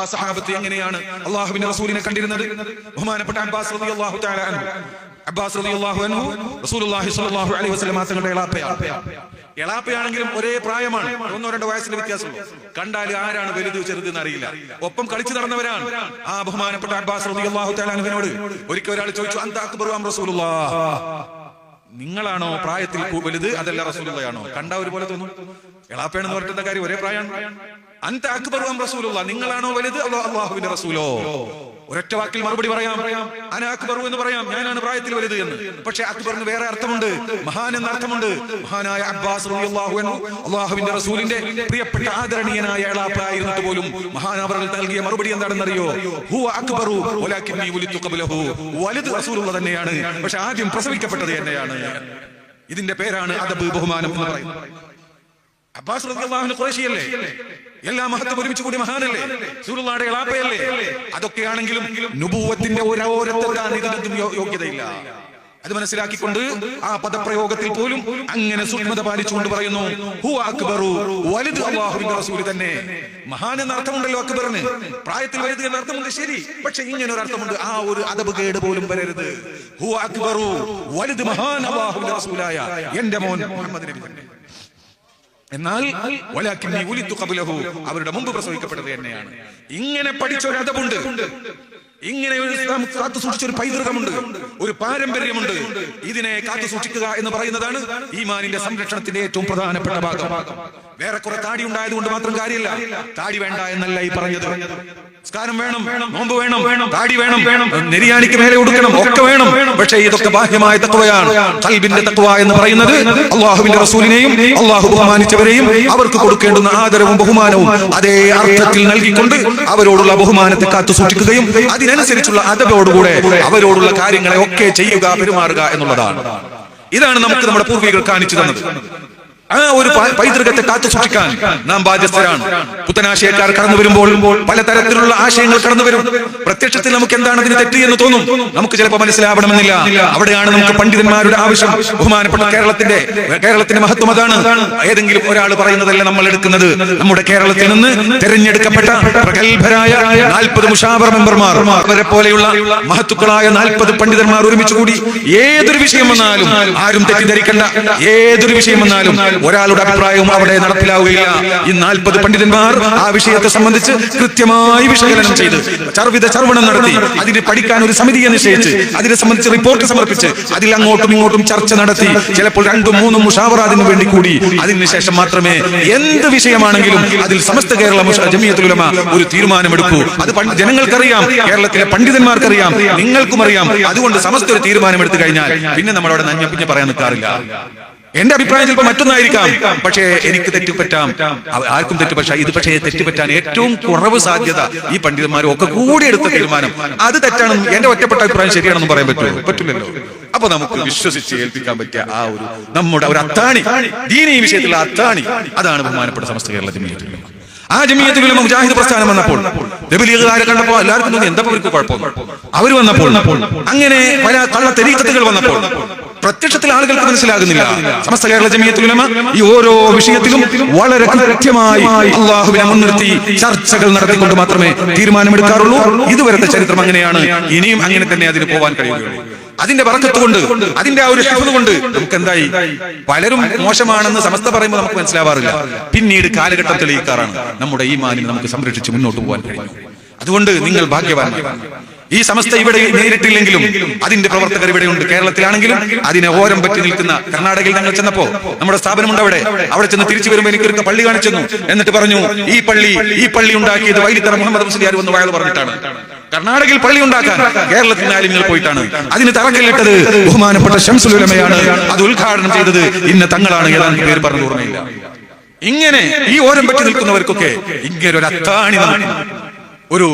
ആ സഹാബത്ത് എങ്ങനെയാണ് അള്ളാഹുവിന്റെ റസൂലിനെ കണ്ടിരുന്നത്? ബഹുമാനപ്പെട്ട അബ്ബാസ് റളിയല്ലാഹു തആല അബ്ബാസ് റളിയല്ലാഹു അൻഹു റസൂലുള്ളാഹി സ്വല്ലല്ലാഹു അലൈഹി വസല്ലം തങ്ങളുടെ എളാപ്പയാണ്. എളാപ്പയാണെങ്കിലും ഒരേ പ്രായമാണ്. ഒന്നോ രണ്ടോ വയസ്സിന്റെ വ്യത്യാസമുള്ളൂ. കണ്ടാൽ ആരാണ് വലുത് ചെറുത് എന്ന് അറിയില്ല ഒപ്പം കളിച്ചു നടന്നവരാണ്. ആ ബഹുമാനപ്പെട്ട അബ്ബാസ് റളിയല്ലാഹു തആല അൻഹുവിനോട് ഒരിക്കൽ ഒരാൾ ചോദിച്ചു അന്ത അക്ബറു നിങ്ങളാണോ പ്രായത്തിൽ വലുത്? അതല്ല റസൂലുള്ളയാണോ? കണ്ട ഒരുപോലെ തോന്നും. എളാപ്പയാണെന്ന് പറഞ്ഞിട്ടുള്ള കാര്യം? ഒരേ പ്രായമാണ്. അന്ത അക്ബറും റസൂലുള്ള. നിങ്ങളാണോ വലുത്? അള്ളാഹുവിന്റെ റസൂലോ. ഒരൊറ്റ വാക്കിൽ മറുപടി പറയാം. അന അക്ബറു എന്ന് പറയാം. ഞാനാണ് പ്രായത്തിൽ വലുത് എന്ന്. പക്ഷെ അക്ബറിന് വേറെ അർത്ഥമുണ്ട്. മഹാൻ എന്ന അർത്ഥമുണ്ട്. മഹാനായ അബ്ബാസ് അള്ളാഹുവിന്റെ റസൂലിന്റെ പ്രിയപ്പെട്ട ആദരണീയനായ എളാപ്പയായിരുന്നിട്ട് പോലും മഹാനവറുകൾ നൽകിയ മറുപടി എന്താണെന്നറിയോ? ഹുവ അക്ബറു വലുത് റസൂലുള്ള തന്നെയാണ്. പക്ഷെ ആദ്യം പ്രസവിക്കപ്പെട്ടത് തന്നെയാണ് ഇതിന്റെ പേരാണ് അദബ് ബഹുമാനം എന്ന് പറയുന്നത്. അബ്ബാസ് റളിയല്ലാഹു ഖുറൈശിയല്ലേ? എല്ലാ മഹത്വം ഒരുമിച്ച് കൂടി മഹാനല്ലേ? സൂറുള്ളാടെ എളാപ്പയല്ലേ? അതൊക്കെയാണെങ്കിലും നുബൂവത്തിന്റെ ഒരോരത്തെത്താൻ ഇതിനൊന്നും യോഗ്യതയില്ല. അത് മനസ്സിലാക്കിക്കൊണ്ട് ആ പദപ്രയോഗത്തിൽ പോലും അങ്ങനെ സൂക്ഷ്മത പാലിച്ചുകൊണ്ട് പറയുന്നു ഹു അക്ബറു വലുത് അള്ളാഹുവിന്റെ റസൂൽ തന്നെ. മഹാൻ എന്ന അർത്ഥമുണ്ടല്ലോ അക്ബറിന്. പ്രായത്തിൽ വലുത് എന്ന അർത്ഥമുണ്ട് ശരി പക്ഷെ ഇങ്ങനെ ഒരു അർത്ഥമുണ്ട്. ആ ഒരു അതബ് കേട് പോലും വരരുത്. ഹു അക്ബറു വലുത് മഹാൻ അള്ളാഹുവിന്റെ റസൂലായ എന്റെ മോൻ മുഹമ്മദ് നബി തന്നെ. എന്നാൽ അവരുടെ മുമ്പ് പ്രസവിക്കപ്പെട്ടത് തന്നെയാണ്. ഇങ്ങനെ പഠിച്ച ഒരു അതമുണ്ട് ഇങ്ങനെ ഒരു കാത്തു സൂക്ഷിച്ച ഒരു പൈതൃകമുണ്ട്. ഒരു പാരമ്പര്യമുണ്ട്. ഇതിനെ കാത്തു സൂക്ഷിക്കുക എന്ന് പറയുന്നതാണ് ഈമാനിന്റെ സംരക്ഷണത്തിന്റെ ഏറ്റവും പ്രധാനപ്പെട്ട ഭാഗം. വേറെ കുറെ താടി ഉണ്ടായത് കൊണ്ട് മാത്രം കാര്യമില്ല. താടി വേണ്ട എന്നല്ല ഈ പറഞ്ഞത്. സ്കാരം വേണം നോമ്പ് വേണം താടി വേണം വേണം നെരിയാണിക്ക് മേലെ കൊടുക്കണം ഒക്കെ വേണം. പക്ഷേ ഇതൊക്കെ ബാഹ്യമായ തത്വയാണ്. കൽബിന്റെ തത്വ എന്ന് പറയുന്നത് അള്ളാഹുവിന്റെ റസൂലിനെയും അള്ളാഹു ബഹുമാനിച്ചവരെയും അവർക്ക് കൊടുക്കേണ്ടുന്ന ആദരവും ബഹുമാനവും അതേ അർത്ഥത്തിൽ നൽകിക്കൊണ്ട് അവരോടുള്ള ബഹുമാനത്തെ കാത്തു സൂക്ഷിക്കുകയും അതിനനുസരിച്ചുള്ള അതവോടുകൂടെ അവരോടുള്ള കാര്യങ്ങളെ ഒക്കെ ചെയ്യുക പെരുമാറുക എന്നുള്ളതാണ്. ഇതാണ് നമുക്ക് നമ്മുടെ പൂർവികൾ കാണിച്ചു തന്നത്. ആ ഒരു പൈതൃകത്തെ കാത്തു സൂക്ഷിക്കാൻ നാം ബാധ്യസ്ഥരാണ്. പുത്തനാശയക്കാർ കടന്നു വരുമ്പോൾ പലതരത്തിലുള്ള ആശയങ്ങൾ കടന്നു വരും. പ്രത്യക്ഷത്തിൽ നമുക്ക് എന്താണ് അതിന് തെറ്റ് എന്ന് തോന്നും? നമുക്ക് ചിലപ്പോൾ മനസ്സിലാവണമെന്നില്ല. അവിടെയാണ് നമുക്ക് പണ്ഡിതന്മാരുടെ ആവശ്യം. ബഹുമാനപ്പെട്ട കേരളത്തിന്റെ കേരളത്തിന്റെ മഹത്വം അതാണ്. ഏതെങ്കിലും ഒരാൾ പറയുന്നതല്ല നമ്മൾ എടുക്കുന്നത്? നമ്മുടെ കേരളത്തിൽ നിന്ന് തെരഞ്ഞെടുക്കപ്പെട്ട പ്രഗത്ഭരായ നാൽപ്പത് മുഷാവർ മെമ്പർമാർ. അവരെ പോലെയുള്ള മഹത്തുക്കളായ നാൽപ്പത് പണ്ഡിതന്മാർ ഒരുമിച്ച് കൂടി ഏതൊരു വിഷയം വന്നാലും ആരും തെറ്റിദ്ധരിക്കണ്ട. ഏതൊരു വിഷയം വന്നാലും ഒരാളുടെ അഭിപ്രായവും അവിടെ നടപ്പിലാവുകയില്ല. ഈ നാൽപ്പത് പണ്ഡിതന്മാർ ആ വിഷയത്തെ സംബന്ധിച്ച് കൃത്യമായി വിശകലനം ചെയ്ത്. ചർവിത ചർവണം നടത്തി. അതിന് പഠിക്കാൻ ഒരു സമിതിയെ നിശ്ചയിച്ച് അതിനെ സംബന്ധിച്ച് റിപ്പോർട്ട് സമർപ്പിച്ച് അതിൽ അങ്ങോട്ടും ഇങ്ങോട്ടും ചർച്ച നടത്തി. ചിലപ്പോൾ രണ്ടും മൂന്നും മുഷാവറ അതിനു വേണ്ടി കൂടി അതിനുശേഷം മാത്രമേ എന്ത് വിഷയമാണെങ്കിലും അതിൽ സമസ്ത കേരള ജമിയത്തുലമ ഒരു തീരുമാനമെടുക്കൂ. അത് ജനങ്ങൾക്കറിയാം. കേരളത്തിലെ പണ്ഡിതന്മാർക്കറിയാം. നിങ്ങൾക്കും അറിയാം അതുകൊണ്ട് സമസ്ത ഒരു തീരുമാനമെടുത്തു കഴിഞ്ഞാൽ പിന്നെ നമ്മളവിടെ നഞ്ഞപ്പിഞ്ഞ് പറയാൻ നിൽക്കാറില്ല. എന്റെ അഭിപ്രായം ചിലപ്പോൾ മറ്റൊന്നായിരിക്കാം. പക്ഷേ എനിക്ക് തെറ്റുപറ്റാം. ആർക്കും തെറ്റു പക്ഷേ ഇത് പക്ഷേ തെറ്റുപറ്റാൻ ഏറ്റവും കുറവ് സാധ്യത ഈ പണ്ഡിതന്മാരും ഒക്കെ കൂടി എടുത്ത തീരുമാനം. അത് തെറ്റാണെന്നും എന്റെ ഒറ്റപ്പെട്ട അഭിപ്രായം ശരിയാണെന്നും പറയാൻ പറ്റുമോ? പറ്റില്ലല്ലോ. അപ്പൊ നമുക്ക് വിശ്വസിച്ച് ഏൽപ്പിക്കാൻ പറ്റിയ ആ ഒരു നമ്മുടെ ഒരു അത്താണി. ഈ വിഷയത്തിലുള്ള അത്താണി. അതാണ് ബഹുമാനപ്പെട്ട സമസ്ത കേരള ജമീയത്തുൽ ആ ജമീയത്തിൽ മുജാഹിദ് പ്രസ്ഥാനം വന്നപ്പോൾ ദബലീഗുകാരെ കണ്ടപ്പോൾ എല്ലാവർക്കും എന്താ അവർക്ക് കുഴപ്പം അവർ വന്നപ്പോൾ അങ്ങനെ പല കള്ള തെരീക്കത്തുകൾ വന്നപ്പോൾ പ്രത്യക്ഷത്തിൽ ആളുകൾക്ക് മനസ്സിലാകുന്നില്ല. സമസ്ത കേരള ജമിയത്തുലമ ഈ ഓരോ വിഷയത്തിലും വളരെ കൃത്യമായി അള്ളാഹുവിനെ മുൻനിർത്തി ചർച്ചകൾ നടത്തിക്കൊണ്ട് മാത്രമേ തീരുമാനമെടുക്കാറുള്ളൂ. ഇതുവരത്തെ ചരിത്രം അങ്ങനെയാണ്. ഇനിയും അങ്ങനെ തന്നെ അതിന് പോവാൻ കഴിയുകയുള്ളൂ. അതിന്റെ പറക്കത്ത് കൊണ്ട് അതിന്റെ ആ ഒരു ഹിഫ്ദ് കൊണ്ട് നമുക്ക് എന്തായി പലരും മോശമാണെന്ന് സമസ്ത പറയുമ്പോൾ നമുക്ക് മനസ്സിലാവാറില്ല. പിന്നീട് കാലഘട്ടം തെളിയിക്കാറാണ്. നമ്മുടെ ഈ മാനിനെ നമുക്ക് സംരക്ഷിച്ച് മുന്നോട്ട് പോകാൻ കഴിയും. അതുകൊണ്ട് നിങ്ങൾ ഭാഗ്യവാന്മാരാണ് ഈ സമസ്ത ഇവിടെ നേരിട്ടില്ലെങ്കിലും അതിന്റെ പ്രവർത്തകർ ഇവിടെയുണ്ട് കേരളത്തിലാണെങ്കിലും അതിനെ ഓരം പറ്റി നിൽക്കുന്ന കർണാടകയിൽ ഞങ്ങൾ ചെന്നപ്പോ നമ്മുടെ സ്ഥാപനമുണ്ട് അവിടെ. അവിടെ ചെന്ന് തിരിച്ചു വരുമ്പോൾ എനിക്കൊരു പള്ളി കാണിച്ചെന്നു. എന്നിട്ട് പറഞ്ഞു ഈ പള്ളി ഈ പള്ളി ഉണ്ടാക്കിയത് വൈലിത്തറ മുഹമ്മദ് മുസ്ലിയാർ വന്ന് വയൽ പറഞ്ഞിട്ടാണ്. കർണാടകയിൽ പള്ളി ഉണ്ടാക്കാൻ കേരളത്തിൽ ആലിങ്ങൾ പോയിട്ടാണ്. അതിന് തറക്കല്ലിട്ടത് ബഹുമാനപ്പെട്ട ശംസുലമയാണ് അത് ഉദ്ഘാടനം ചെയ്തത് ഇന്ന തങ്ങളാണ് ഏതാണ്ട് പേര് പറഞ്ഞു ഓർമ്മയില്ല. ഇങ്ങനെ ഈ ഓരം പറ്റി നിൽക്കുന്നവർക്കൊക്കെ ഇങ്ങനെ ഒരു അത്താണി ഒരു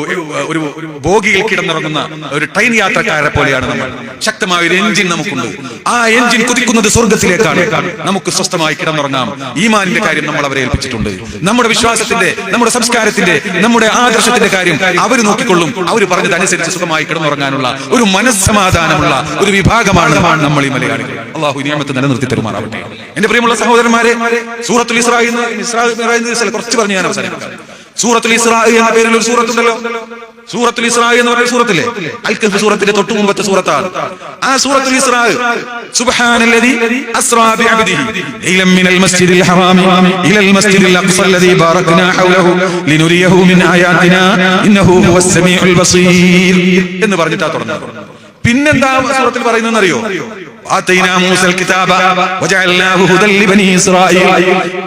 ഒരു ബോഗിയിൽ കിടന്നിറങ്ങുന്ന ഒരു ട്രെയിൻ യാത്രക്കാരെ പോലെയാണ് നമ്മൾ. ശക്തമായ ഒരു എഞ്ചിൻ നമുക്കുണ്ട്. ആ എഞ്ചിൻ കുതിക്കുന്നത് സ്വർഗത്തിലേക്കാണ്. നമുക്ക് സ്വസ്ഥമായി കിടന്നുറങ്ങാം. ഈമാനിന്റെ കാര്യം നമ്മൾ അവരെ ഏൽപ്പിച്ചിട്ടുണ്ട്. നമ്മുടെ വിശ്വാസത്തിന്റെ നമ്മുടെ സംസ്കാരത്തിന്റെ നമ്മുടെ ആദർശത്തിന്റെ കാര്യം അവർ നോക്കിക്കൊള്ളും. അവർ പറഞ്ഞതനുസരിച്ച് സുഖമായി കിടന്നുറങ്ങാനുള്ള ഒരു മനസ്സമാധാനമുള്ള ഒരു വിഭാഗമാണ് നമ്മൾ ഈ മലയാളികൾ. അള്ളാഹു നിയമത്തെ നിലനിർത്തി തരുമാറാവട്ടെ. എന്റെ പ്രിയമുള്ള സഹോദരന്മാരെ സൂറത്തുൽ ഇസ്രായിൽ കുറച്ച് പറഞ്ഞ് ഞാൻ അവസാനിപ്പിക്കാം. സൂറത്തുൽ ഇസ്രാ എന്ന പേരിൽ ഒരു സൂറത്തുണ്ടല്ലോ. സൂറത്തുൽ ഇസ്രാ എന്ന് പറയുന്ന സൂറത്തില്ലേ? അൽ കഹ്ഫ് സൂറത്തിന്റെ തൊട്ടു മുമ്പത്തെ സൂറത്താണ്. ആ സൂറത്തുൽ ഇസ്രാ സുബ്ഹാനല്ലദി അസ്റാ ബിഅബ്ദിഹി. ലൈലൻ മിനൽ മസ്ജിദിൽ ഹറാമി. ഇലൽ മസ്ജിദിൽ അഖ്സ അല്ലദി ബാറക്നാ ഹൗലഹു ലിനുരിയഹു മിൻ ആയാതിനാ ഇന്നഹു ഹുവസ് സമീഉൽ ബസീർ എന്ന് പറഞ്ഞിട്ടാ തുടങ്ങുന്നത്. പിന്നെന്താ സൂറത്തിൽ പറയുന്നത്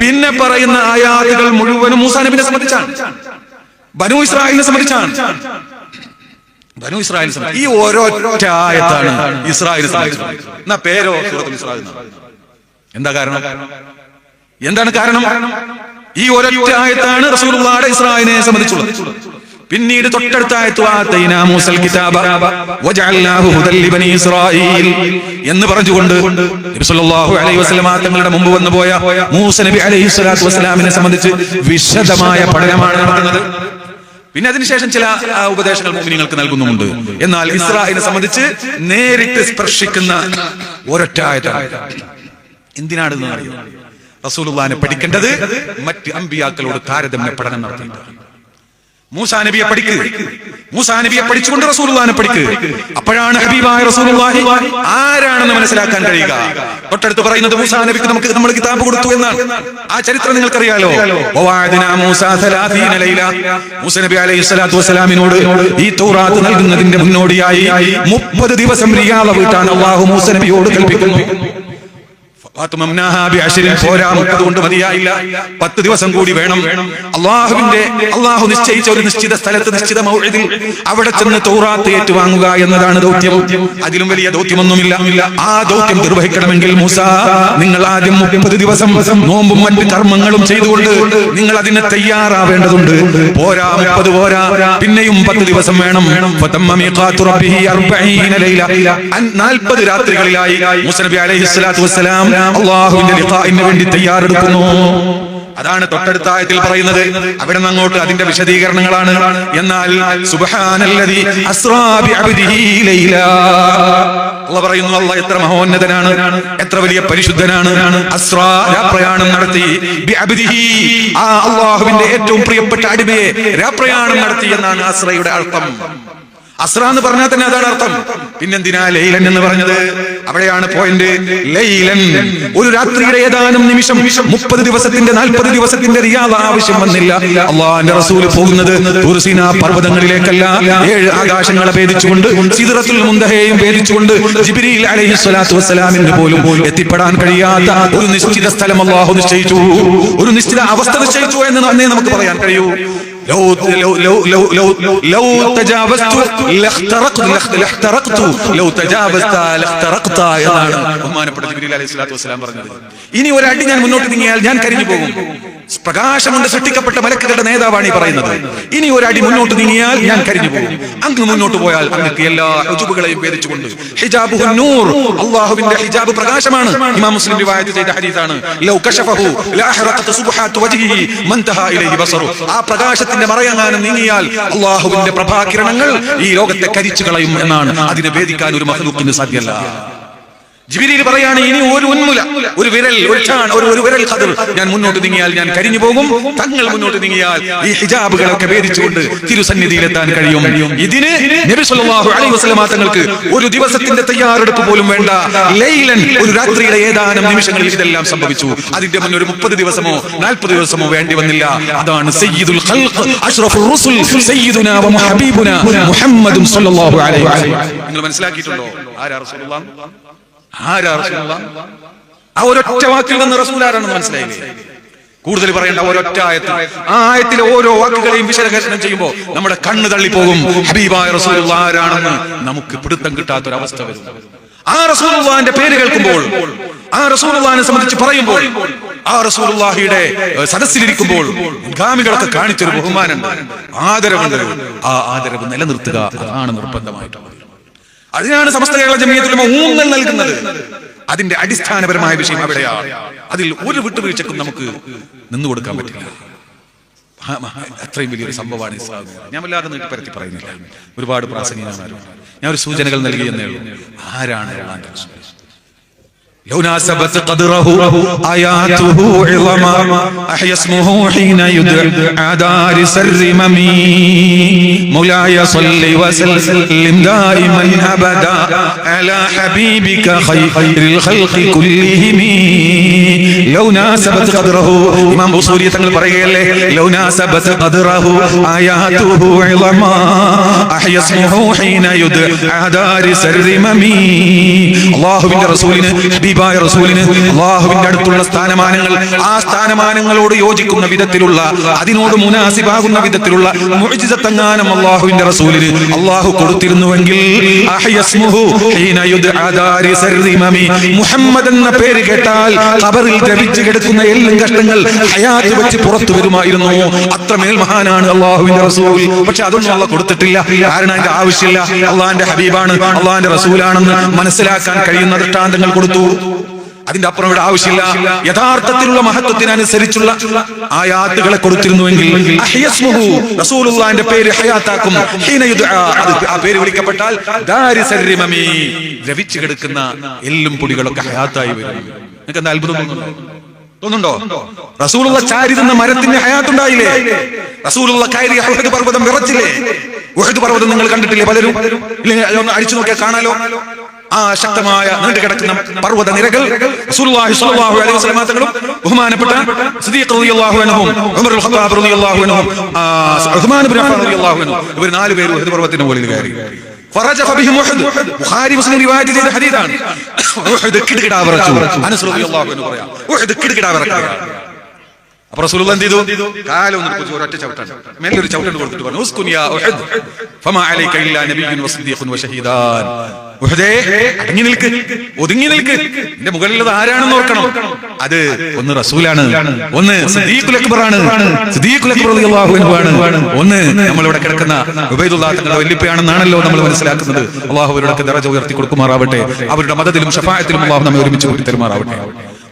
പിന്നെ പറയുന്ന ആയാതുകൾ മുഴുവനും മൂസാ നബിനെ സംബന്ധിച്ചാണ് ബനു ഇസ്രായേലിനെ സംബന്ധിച്ചാണ് ബനു ഇസ്രായേൽ ഈ ഓരോ ആയത്താണ് ഇസ്രായേൽ എന്നാ പേരോ സൂറത്തുൽ ഇസ്രായേൽ. എന്താ കാരണം? എന്താണ് കാരണം? ഈ ഒരൊറ്റ ആയത്താണ് റസൂലുള്ളാഹിയുടെ ഇസ്രായേലിനെ സംബന്ധിച്ചുള്ളത് പിന്നീട് തൊട്ടടുത്ത മൂസൽ കിതാബ എന്ന് അലൈഹി വസല്ലമ തങ്ങളുടെ മുമ്പ് വന്നു പോയ മൂസ നബി അലൈഹി സ്വലാത്തു വസ്സലാമിനെ സംബന്ധിച്ച് വിശദമായ പഠനമാണ് നടത്തുന്നത് പിന്നെ അതിനുശേഷം ചില ഉപദേശങ്ങൾ നിങ്ങൾക്ക് നൽകുന്നുമുണ്ട്. എന്നാൽ ഇസ്രായേലിനെ സംബന്ധിച്ച് നേരിട്ട് സ്പർശിക്കുന്ന ഒരൊറ്റ ആയത്താണ് എന്തിനാണ് എന്ന് അറിയോ? റസൂലുള്ളാഹിനെ പഠിക്കേണ്ടത് മറ്റ് അമ്പിയാക്കളോട് താരതമ്യ പഠനം നടത്തിയിട്ടാണ് മൂസാ നബിയെ പഠിക്ക്. മൂസാ നബിയെ പഠിച്ചുകൊണ്ട് റസൂലുള്ളാഹിനെ പഠിക്ക്. അപ്പോഴാണ് ഹബീബായ റസൂലുള്ളാഹി ആരാണെന്ന് മനസ്സിലാക്കാൻ കഴിയുക. തൊട്ടടുത്ത് പറയുന്നത് മൂസാ നബിക്ക് നമുക്ക് നമ്മൾ കിതാബ് കൊടുത്തു എന്നാണ്. ആ ചരിത്രം നിങ്ങൾക്കറിയാലോ? മൂസാ 30 ലൈല. മൂസ നബി അലൈഹി സ്വലാത്തു വസ്സലാമിനോട് ഈ തൗറാത്ത് നൽകുന്നതിന്റെ മുന്നോടിയായി മുപ്പത് ദിവസം റിയാള വീട്ടാണ് അള്ളാഹു മൂസ നബിയോട് കൽപ്പിക്കുന്നു. പോരാ മുപ്പത് കൊണ്ട് മതിയായില്ല. പത്ത് ദിവസം കൂടി വേണം. അള്ളാഹുവിന്റെ അള്ളാഹു നിശ്ചയിച്ച ഒരു നിശ്ചിത സ്ഥലത്ത് നിശ്ചിത മൗഇദിൽ അവിടെ ചെന്ന് തൗറാത്ത് ഏറ്റുവാങ്ങുക എന്നതാണ് ദൗത്യം. അതിലും വലിയ ദൗത്യമൊന്നുമില്ല. ആ ദൗത്യം നിർവഹിക്കണമെങ്കിൽ മൂസ നിങ്ങൾ ആദ്യം മുപ്പത് ദിവസം നോമ്പും മറ്റ് കർമ്മങ്ങളും ചെയ്തുകൊണ്ട് നിങ്ങൾ അതിന് തയ്യാറാവേണ്ടതുണ്ട്. പോരാ മുപ്പത് പോരാ. പിന്നെയും പത്ത് ദിവസം വേണം. നാൽപ്പത് രാത്രികളിലായി മൂസ നബി അലൈഹി സ്വലാത്തു വസ്സലാം അള്ളാഹുവിന്റെ ലിഖാഇന് വേണ്ടി തയ്യാറെടുക്കുന്നു. അതാണ് തൊട്ടടുത്ത ആയത്തിൽ പറയുന്നത്. അവിടെ നിന്ന് അങ്ങോട്ട് അതിന്റെ വിശദീകരണങ്ങളാണ്. എന്നാൽ സുബ്ഹാനല്ലദി അസ്റാ ബിഅബ്ദിഹി ലൈല. അള്ളാഹ് പറയുന്നു അള്ളാഹ് എത്ര മഹോന്നതനാണ് എത്ര വലിയ പരിശുദ്ധനാണ്. അസ്റാ രാപ്രയാണം നടത്തി ആ അള്ളാഹുവിന്റെ ഏറ്റവും പ്രിയപ്പെട്ട അടിമയെ രാപ്രയാണം നടത്തി എന്നാണ് അസ്രയുടെ അർത്ഥം. അസ്ര എന്ന് പറഞ്ഞാൽ തന്നെ അതാണ് അർത്ഥം. പിന്നെന്തിനാ ലൈലൻ എന്ന് പറഞ്ഞത്? അവിടെയാണ് പോയിന്റ് ലൈലൻ ഒരു രാത്രിയുടെ ഏതാനും നിമിഷം മുപ്പത് ദിവസത്തിന്റെ നാൽപ്പത് ദിവസത്തിന്റെ റിയാദ ആവശ്യം വന്നില്ല. അള്ളാന്റെ റസൂൽ പോകുന്നത് പർവതങ്ങളിലേക്കല്ല. ഏഴ് ആകാശങ്ങളെ ഭേദിച്ചുകൊണ്ട് സിദറത്തുൽ മുന്തഹയെയും ഭേദിച്ചുകൊണ്ട് ജിബ്രീൽ അലൈഹി സ്വലാത്തു വസ്സലാമിന് പോലും എത്തിപ്പെടാൻ കഴിയാത്ത ഒരു നിശ്ചിത സ്ഥലം അള്ളാഹു നിശ്ചയിച്ചു. ഒരു നിശ്ചിത അവസ്ഥ നിശ്ചയിച്ചു എന്ന് തന്നെ നമുക്ക് പറയാൻ കഴിയൂ. لو لو لو لو لو لو تجاوزت لاخترقت لاخترقت لو تجاوزت لاخترقت എന്നാണ് ബഹുമാനപ്പെട്ട ജിബ്രീൽ അലൈഹി സ്വലാത്തു വസ്സലാം പറഞ്ഞത് ഇനി ഒരടി ഞാൻ മുന്നോട്ട് നീങ്ങിയാൽ ഞാൻ കരിഞ്ഞു പോകും പ്രകാശം കൊണ്ട് സൃഷ്ടിക്കപ്പെട്ട മലക്കുകളുടെ നേതാവാണ് ഈ പറയുന്നത് ഇനി ഒരടി മുന്നോട്ട് നീങ്ങിയാൽ ഞാൻ കരിഞ്ഞു പോകും അങ്ങ് മുന്നോട്ട് പോയാൽ അങ്ങക്ക് എല്ലാ രുചുബുകളെയും ഭേദിച്ചുകൊണ്ട് ഹിജാബുഹു നൂർ അള്ളാഹുവിന്റെ ഹിജാബ് പ്രകാശമാണ് ഇമാം മുസ്ലിം റിവായത്ത് ചെയ്ത ഹദീസാണ് ലൗ കശഫഹു ലഅഹറഖത് സുബ്ഹാത്തു വജ്ഹിഹി മൻതഹ ഇലൈഹി ബസറു ആ പ്രകാശത്തിന്റെ മറയങ്ങാനും നീങ്ങിയാൽ അള്ളാഹുവിന്റെ പ്രഭാകിരണങ്ങൾ ഈ ലോകത്തെ കരിച്ചു കളയും എന്നാണ്. അതിനെ ഭേദിക്കാൻ ഒരു മഹലൂക്കിന് സാധ്യമല്ല. ജിബിരിയിൽ പറയാണ് ഇനി ഒരു ഉന്മുല ഒരു വിരൽ ഒരു ഒരു ഒരു വിരൽ കതിർ ഞാൻ മുന്നോട്ട് നീങ്ങിയാൽ ഞാൻ കരിഞ്ഞു പോകും. തങ്ങൾ മുന്നോട്ട് നീങ്ങിയാൽ ഈ ഹിജാബുകളൊക്കെ ഭേദിച്ചുകൊണ്ട് തിരുസന്നിധിയിലെത്താൻ കഴിയും. ഇതിന് നബി സല്ലല്ലാഹു അലൈഹി വസല്ലമ തങ്ങൾക്ക് ഒരു ദിവസത്തിന്റെ തയ്യാറെടുപ്പ് പോലും വേണ്ട. ലൈലൻ ഒരു രാത്രിയുടെ ഏതാനും നിമിഷങ്ങളിൽ ഇതെല്ലാം സംഭവിച്ചു. അതിന്റെ മുന്നേ ഒരു മുപ്പത് ദിവസമോ നാൽപ്പത് ദിവസമോ വേണ്ടി വന്നില്ല. അതാണ് സയ്യിദുൽ ഖൽഖ് അഷ്റഫുർ റുസുൽ സയ്യിദുനാ വ ഹബീബുനാ മുഹമ്മദും സല്ലല്ലാഹു അലൈഹി വസല്ലം. നിങ്ങൾ മനസ്സിലാക്കിയിട്ടുണ്ടോ? ആരാ റസൂലുള്ളാഹ്? റസൂലുള്ള ആ ഒരൊറ്റ വാക്കിൽ നിന്ന് റസൂലാരാണെന്ന് മനസ്സിലായില്ലേ? കൂടുതൽ പറയേണ്ട ഒരൊറ്റ ആയത്ത് ആ ആയത്തിലെ ഓരോ വാക്കുകളെയും വിശകലനം ചെയ്യുമ്പോൾ നമ്മുടെ കണ്ണ് തള്ളിപ്പോകും. ഹബീബായ റസൂലുള്ള ആരാണെന്ന് നമുക്ക് പിടുത്തം കിട്ടാത്തൊരവസ്ഥ വരും. ആ റസൂർവാന്റെ പേര് കേൾക്കുമ്പോൾ ആ റസൂലുള്ളാഹിനെ സംബന്ധിച്ച് പറയുമ്പോൾ ആ റസൂലുള്ളാഹിയുടെ സദസ്സിലിരിക്കുമ്പോൾ ഗാമികളൊക്കെ കാണിച്ചൊരു ബഹുമാനം ആദരവുണ്ട്. ആ ആദരവ് നിലനിർത്തുക അതാണ് നിർബന്ധമായിട്ടുള്ളത്. അതിനാണ് സമസ്ത കേരള ജമീയത്തിലുമ ഊന്നൽ നൽകുന്നത്. അതിന്റെ അടിസ്ഥാനപരമായ വിഷയം അവിടെയാണ് അതിൽ ഒരു വിട്ടുവീഴ്ചക്കും നമുക്ക് നിന്നു കൊടുക്കാൻ പറ്റില്ല. അത്രയും വലിയൊരു സംഭവമാണ് ഞാൻ വല്ലാതെ നീട്ടിപ്പരത്തി പറയുന്നില്ല. ഒരുപാട് പ്രാസംഗികമാരും ഞാൻ ഒരു സൂചനകൾ നൽകി എന്നേ ഉള്ളൂ. ആരാണ് എല്ലാം റസൂൽ? لو ناسبت قدره آياته عظما أحيا اسمه حين يدعى دار سر ممي. مولاي صل وسلم دائما أبدا على حبيبك خير الخلق كلهم. لو ناسبت قدره إمام بصورية تنقل بريل لو ناسبت قدره آياته عظما. أحيا اسمه حين يدعى دار سر ممي. الله من رسولنا حبيب ഹബീബായ റസൂലിന് അള്ളാഹുവിന്റെ അടുത്തുള്ള സ്ഥാനമാനങ്ങൾ ആ സ്ഥാനമാനങ്ങളോട് യോജിക്കുന്ന വിധത്തിലുള്ള അതിനോട് മുനാസിബാകുന്ന വിധത്തിലുള്ള മുഅ്ജിസത്തെങ്ങാനും അള്ളാഹുവിന്റെ റസൂലിന് അള്ളാഹു കൊടുത്തിരുന്നുവെങ്കിൽ. മുഹമ്മദ് എന്ന പേര് കേട്ടാൽ ഖബറിൽ ദ്രവിച്ചു കിടക്കുന്ന എല്ലാം കഷ്ടങ്ങൾ ഹയാത്ത് വെച്ച് പുറത്തു വരുമായിരുന്നു. അത്രമേൽ മഹാനാണ് അള്ളാഹുവിന്റെ റസൂൽ. പക്ഷെ അതൊന്നും അള്ള കൊടുത്തിട്ടില്ല. കാരണം അതിന്റെ ആവശ്യമില്ല. അള്ളാഹിന്റെ ഹബീബാണ്. അള്ളാഹിന്റെ റസൂലാണെന്ന് മനസ്സിലാക്കാൻ കഴിയുന്ന ദൃഷ്ടാന്തങ്ങൾ കൊടുത്തു. അതിന്റെ അപ്പുറം ഇവിടെ ആവശ്യമില്ല. യഥാർത്ഥത്തിലുള്ള മഹത്വത്തിനനുസരിച്ചുള്ള ആയാത്തുകളെ കൊടുത്തിരുന്നുവെങ്കിൽ അഹ്യസ്മുഹു, റസൂലുള്ളാഹിന്റെ പേര് ഹയാത്താക്കും. ആ പേര് വിളിക്കപ്പെട്ടാൽ സർരിമമി. കിടക്കുന്ന എല്ലും പൊടികളൊക്കെ ഹയാത്തായി വരും. നിങ്ങൾക്ക് എന്താ അത്ഭുതം തോന്നുന്നുണ്ടോ? റസൂലുള്ള ചാരിതെന്ന മരത്തിന് ഹയാത്തുണ്ടായില്ലേ? റസൂലുള്ള കയറി ഉഹദ് പർവതം വിറച്ചില്ലേ? ഉഹദ് പർവതം നിങ്ങൾ കണ്ടിട്ടില്ലേ പലരും? ഇല്ലെങ്കിൽ അടിച്ചു നോക്കിയാൽ കാണാലോ? ആ ശക്തമായ നീണ്ടുകിടക്കുന്ന പർവത നിരകൾ തങ്ങളും ബഹുമാനപ്പെട്ട ഇവർ നാല് പേര് ബുഖാരി മുസ്ലിം റിവായത്ത് ചെയ്ത ഹദീസാണ്. അനസ് റളിയല്ലാഹു അൻഹു റസൂലുള്ള ചവിട്ടാണ്. ഒരു പറഞ്ഞു ഉസ്കുനിയ ഫമാ അലൈക വശഹീദാൻ അടങ്ങി നിൽക്ക്. ഒതുങ്ങി നിൽക്ക്. എന്റെ മുകളിലുള്ളത് ആരാണെന്ന് ഓർക്കണം. അത് ഒന്ന് റസൂലാണ്. ഒന്ന് ആണ്. ഒന്ന് നമ്മൾ ഇവിടെ കിടക്കുന്ന ഉബൈദുല്ലാഹ് തങ്ങളുടെ വല്ലിപ്പയാണെന്നാണല്ലോ നമ്മൾ മനസ്സിലാക്കുന്നത്. അള്ളാഹു അവരുടെ നിറച്ച ഉയർത്തി കൊടുക്കുമാറാവട്ടെ. അവരുടെ മതത്തിലും ഷഫായത്തിലും അള്ളാഹു നമ്മെ ഒരുമിച്ച് കൂട്ടി തരുമാറാവട്ടെ.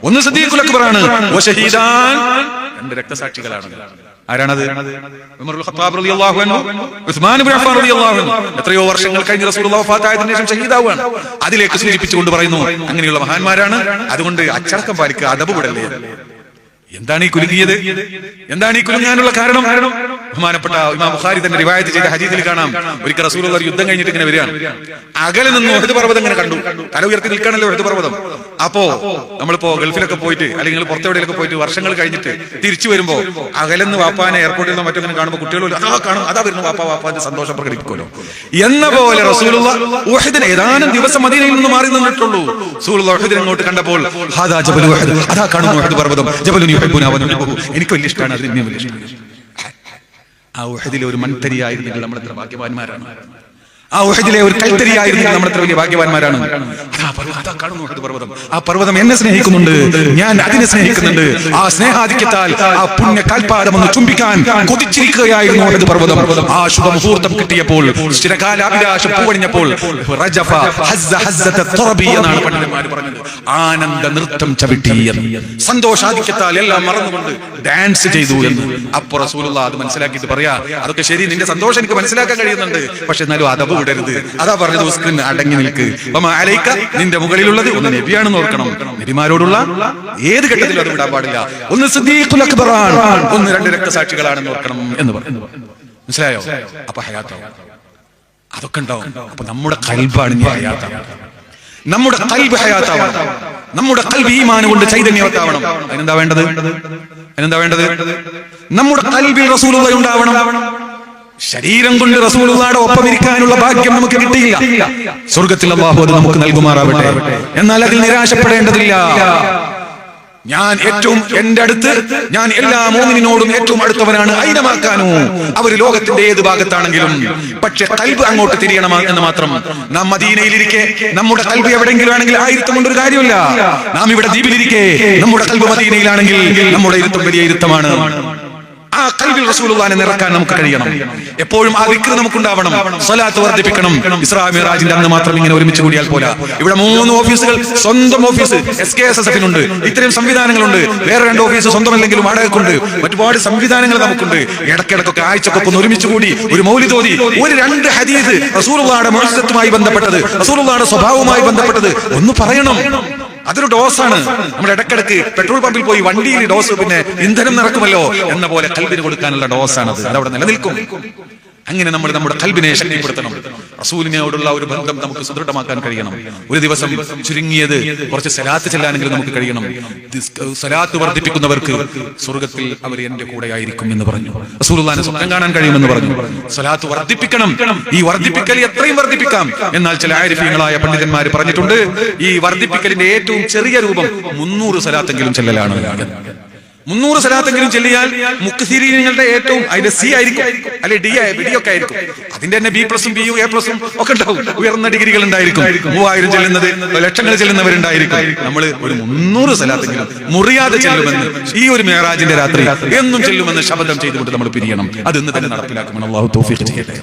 ഒന്ന് വശഹീദാൻ രണ്ട് രക്തസാക്ഷികളാണ്. ആരാണത്? എത്രയോ വർഷങ്ങൾ കഴിഞ്ഞ് റസൂലുള്ളാഹി വഫാത്തായതിനു ശേഷം ഷഹീദാവാണ് അതിലേക്ക് സൂചിപ്പിച്ചുകൊണ്ട് പറയുന്നു അങ്ങനെയുള്ള മഹാന്മാരാണ്. അതുകൊണ്ട് അച്ചടക്കം പാലിക്കുക അദബ് വിടല്ലേ? എന്താണ് ഈ കുലുങ്ങിയത്? എന്താണ് ഈ കുലുങ്ങാനുള്ള കാരണം? ബഹുമാനപ്പെട്ട ഇമാം ബുഖാരി തന്നെ റിവായത്ത് ചെയ്ത ഹദീസിൽ കാണാം. ഒരിക്കൽ റസൂൽ യുദ്ധം കഴിഞ്ഞിട്ട് ഇങ്ങനെ വരികയാണ്. അകലെ നിന്ന് ഒഹദ് പർവതം ഇങ്ങനെ കണ്ടു. തല ഉയർത്തി നിൽക്കണല്ലോ ഒഹദ് പർവതം. അപ്പോ നമ്മളിപ്പോ ഗൾഫിലൊക്കെ പോയിട്ട് അല്ലെങ്കിൽ പുറത്തെവിടെയൊക്കെ പോയിട്ട് വർഷങ്ങൾ കഴിഞ്ഞിട്ട് തിരിച്ചു വരുമ്പോ അകലെന്ന് വാപ്പാനെ എയർപോർട്ടിൽ നിന്ന് മറ്റൊന്നും കാണുമ്പോൾ കുട്ടികളും അതാ കാണും. അതാ വരുന്ന വാപ്പ വാപ്പാന്റെ സന്തോഷം പ്രകടിപ്പിക്കുമല്ലോ. എന്ന പോലെ റസൂലുള്ള ഉഹദിന് ഏതാനും ദിവസം മദീനയിൽ നിന്ന് മാറി നിന്നിട്ടുള്ളൂ. റസൂലുള്ള അങ്ങോട്ട് കണ്ടപ്പോൾ അതാ ജബലു അതാ കാണുന്നു പർവതം. ജബലുനി എനിക്ക് വലിയ ഇഷ്ടമാണ് അതിന് വലിയ ഇഷ്ടമാണ്. ആ ഒരു മൺതരിയായിരുന്നെങ്കിൽ നമ്മൾ എത്ര ഭാഗ്യവാന്മാരാണ്. ആ ഉഹദിലെ ഒരു കൽത്തരിയായിരുന്നു നമ്മൾ എത്ര വലിയ ഭാഗ്യവാന്മാരാണ്. പർവതം ആ പർവതം എന്നെ സ്നേഹിക്കുന്നുണ്ട്. ഞാൻ അതിനെ സ്നേഹിക്കുന്നുണ്ട്. ആ സ്നേഹാധിക്യത്താൽ ആ പുണ്യ കാൽപ്പാദം ഒന്ന് ചുംബിക്കാൻ കൊതിച്ചിരിക്കുകയായിരുന്നു അത് പർവതം. ആ ശുഭമുഹൂർത്തം കിട്ടിയപ്പോൾ ചിരകാലാഭിലാഷം പൂവണിഞ്ഞപ്പോൾ എന്നാണ് പണ്ഡിതന്മാർ പറഞ്ഞത്. ആനന്ദ നൃത്തം ചവിട്ടി സന്തോഷാധിക്യത്താൽ എല്ലാം മറന്നുകൊണ്ട് ഡാൻസ് ചെയ്തു എന്ന്. അപ്പൊ റസൂലുള്ള അത് മനസ്സിലാക്കിയിട്ട് പറയാ അതൊക്കെ ശരി നിന്റെ സന്തോഷം എനിക്ക് മനസ്സിലാക്കാൻ കഴിയുന്നുണ്ട്. പക്ഷെ എന്നാലും അതവ് വിടരുത്. അതാ പറഞ്ഞത് ഉസ്കിൻ അടങ്ങി നിൽക്ക്. അലൈക്ക നിന്റെ മുകളിലുള്ളത് ഒന്ന് നബിയാണെന്ന് ഓർക്കണം നബിമാരോടുള്ള ഏത് ഘട്ടത്തിലും അത് വിടാൻ പാടില്ല. ഒന്ന് സിദ്ദീഖുൽ ഒന്ന് രണ്ട് രക്തസാക്ഷികളാണെന്ന് ഓർക്കണം എന്ന് പറഞ്ഞു. മനസ്സിലായോ? അപ്പൊ ഹയാത്താവും. അതൊക്കെ ഉണ്ടാവും. അപ്പൊ നമ്മുടെ കൽബാണ് നമ്മുടെ കൽബ് ഹയാത്താവണം. നമ്മുടെ കൽബ് ഈമാൻ കൊണ്ട് ചൈതന്യവത്താവണം അതിനെന്താ വേണ്ടത്? അതിനെന്താ വേണ്ടത്? നമ്മുടെ കൽബിൽ റസൂലുള്ള ഉണ്ടാവണം ശരീരം കൊണ്ട് റസൂലുള്ളാടെ ഒപ്പം ഇരിക്കാനുള്ള ഭാഗ്യം നമുക്ക് കിട്ടിയില്ല. സ്വർഗത്തിൽ അള്ളാഹു നമുക്ക് നൽകുമാറാവട്ടെ. എന്നാൽ അതിൽ നിരാശപ്പെടേണ്ടതില്ല. ഞാൻ ഏറ്റവും എന്റെ അടുത്ത് ഞാൻ എല്ലാ മോമിനോടും ഏറ്റവും അടുത്തവനാണ്. ഐനമാക്കാനോ അവർ ലോകത്തിന്റെ ഏത് ഭാഗത്താണെങ്കിലും. പക്ഷെ കൽബ് അങ്ങോട്ട് തിരിയണം എന്ന് മാത്രം. നാം മദീനയിലിരിക്കെ നമ്മുടെ കൽബ് എവിടെയെങ്കിലും ആണെങ്കിൽ ആ ഇരുത്തം കൊണ്ടൊരു കാര്യമില്ല. നാം ഇവിടെ ദ്വീപിലിരിക്കെ നമ്മുടെ കൽബ് മദീനയിലാണെങ്കിൽ നമ്മുടെ ഇരുത്തം വലിയ ഇരുത്തമാണ്. നിറക്കാൻ നമുക്ക് കഴിയണം. എപ്പോഴും ആ വിക്ര നമുക്കുണ്ടാവണം. സ്വലാത്ത് വർദ്ധിപ്പിക്കണം. ഇസ്രാ മിറാജിന്റെ അന്ന് മാത്രം ഇങ്ങനെ ഒരുമിച്ച് കൂടിയാൽ പോരാ. ഇവിടെ മൂന്ന് ഓഫീസുകൾ സ്വന്തം office S K S S എഫിനുണ്ട് ഇത്രയും സംവിധാനങ്ങളുണ്ട്. വേറെ രണ്ട് ഓഫീസ് സ്വന്തമല്ലെങ്കിലും വാടകക്കുണ്ട്. ഒരുപാട് സംവിധാനങ്ങൾ നമുക്കുണ്ട്. ഇടയ്ക്കിടക്കൊക്കെ ആഴ്ചക്കൊപ്പം ഒരുമിച്ച് കൂടി ഒരു മൗലിതോതി ഒരു രണ്ട് ഹദീസ് റസൂലുള്ളാടെ മുഴുവത്തുമായി ബന്ധപ്പെട്ടത് റസൂലുള്ളാടെ സ്വഭാവവുമായി ബന്ധപ്പെട്ടത് ഒന്ന് പറയണം. അതൊരു ഡോസാണ്. നമ്മൾ ഇടക്കിടക്ക് പെട്രോൾ പമ്പിൽ പോയി വണ്ടിയിൽ ഡോസ് പിന്നെ ഇന്ധനം നിറക്കുമല്ലോ എന്ന പോലെ കൽവിന് കൊടുക്കാനുള്ള ഡോസാണ് അത് അതവിടെ നിലനിൽക്കും. അങ്ങനെ നമ്മൾ നമ്മുടെ കൽബിനെ ശക്തിപ്പെടുത്തണം. റസൂലിനോടുള്ള ഒരു ബന്ധം നമുക്ക് സുദൃഢമാക്കാൻ കഴിയണം. ഒരു ദിവസം ചുരുങ്ങിയത് കുറച്ച് സലാത്ത് ചെല്ലാനെങ്കിലും നമുക്ക് കഴിയണം. സലാത്ത് വർദ്ധിപ്പിക്കുന്നവർക്ക് സ്വർഗത്തിൽ അവർ എന്റെ കൂടെ ആയിരിക്കും എന്ന് പറഞ്ഞു. റസൂലുള്ളാഹിനെ സ്വപ്നം കാണാൻ കഴിയുമെന്ന് പറഞ്ഞു. സലാത്ത് വർദ്ധിപ്പിക്കണം. ഈ വർദ്ധിപ്പിക്കൽ എത്രയും വർദ്ധിപ്പിക്കാം. എന്നാൽ ചില ആരിഫ്യങ്ങളായ പണ്ഡിതന്മാർ പറഞ്ഞിട്ടുണ്ട് ഈ വർദ്ധിപ്പിക്കലിന്റെ ഏറ്റവും ചെറിയ രൂപം മുന്നൂറ് സലാത്തെങ്കിലും ചെല്ലലാണ്. മുന്നൂറ് സലാത്തെങ്കിലും ചെല്ലിയാൽ മുക്സിരീങ്ങളുടെ ഏറ്റവും അതിന്റെ സി ആയിരിക്കും. അല്ലെ ഡി ഡി ഒക്കെ ആയിരിക്കും. അതിന്റെ തന്നെ ബി പ്ലസും ബി യു എ പ്ലസും ഒക്കെ ഉണ്ടാവും. ഉയർന്ന ഡിഗ്രികൾ ഉണ്ടായിരിക്കും. മൂവായിരം ചെല്ലുന്നത് ലക്ഷങ്ങൾ ചെല്ലുന്നവരുണ്ടായിരിക്കും. നമ്മൾ ഒരു മുന്നൂറ് സലാത്തെങ്കിലും മുറിയാതെ ചെല്ലുമെന്ന് ഈ ഒരു മേറാജിന്റെ രാത്രി എന്നും ചെല്ലുമെന്ന് ശബ്ദം ചെയ്തുകൊണ്ട് നമ്മൾ പിരിയണം. അത് ഇന്ന് തന്നെ നടപ്പിലാക്കുമെന്ന് അള്ളാഹു തോഫിക്ക് ചെയ്യട്ടെ.